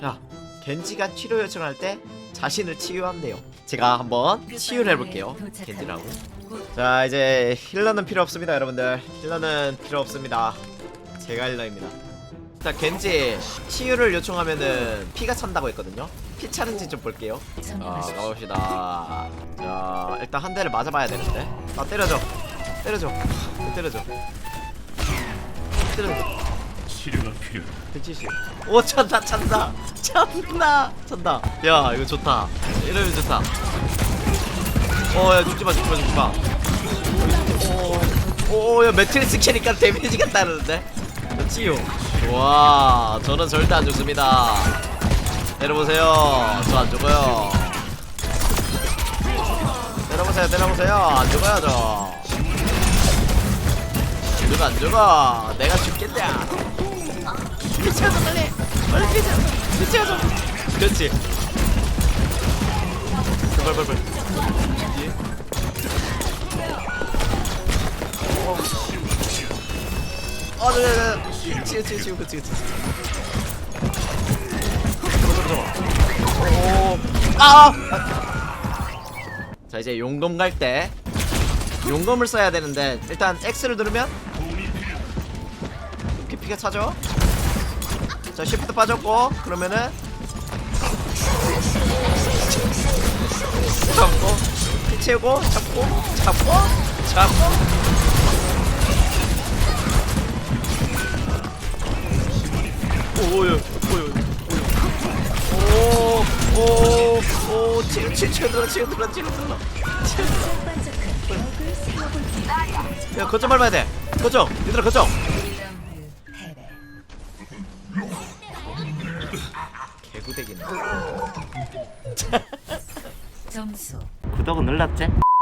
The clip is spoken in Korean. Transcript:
자 겐지가 치료 요청할 때 자신을 치유한대요. 제가 한번 치유를 해볼게요. 겐지라고. 자 이제 힐러는 필요 없습니다 여러분들. 힐러는 필요 없습니다. 제가 힐러입니다. 자 겐지 치유를 요청하면은 피가 찬다고 했거든요. 피 차는지 좀 볼게요. 자 가봅시다. 자 일단 한 대를 맞아봐야 되는데. 아 때려줘. 때려줘. 때려줘. 때려줘 필요해. 170. 오 찬다 찬다. 찬다 찬다. 야 이거 좋다. 이러면 좋다. 어야 죽지마 죽지마 죽지마. 오야 매트리스 캐니까 데미지가 따르는데? 어, 치유 와 저는 절대 안 죽습니다. 내려보세요. 저 안 죽어요. 내려보세요 내려보세요. 안 죽어요 저. 죽어 안 죽어. 내가 죽겠냐 피치워줘 빨리 빨리 피치 피치워줘 그렇지 빨리 빨리 어, 네, 네, 네. 치우, 치우, 치우, 그치, 그치. 잡아, 잡아, 잡아. 오, 아! 자, 이제 용검 갈 때 용검을 써야 되는데 일단 X를 누르면 이렇게 피가 차죠? 자, 쉬프트 빠졌고 그러면은. 잡고 피 채우고 잡고 잡고 잡고. 오요 오요 오오오 치료 치료 치료 들어 치료 들어 치료 들어. 야 거점 밟아야 돼. 거점 얘들아 거점 개구대기네 점수 구독은 눌렀지?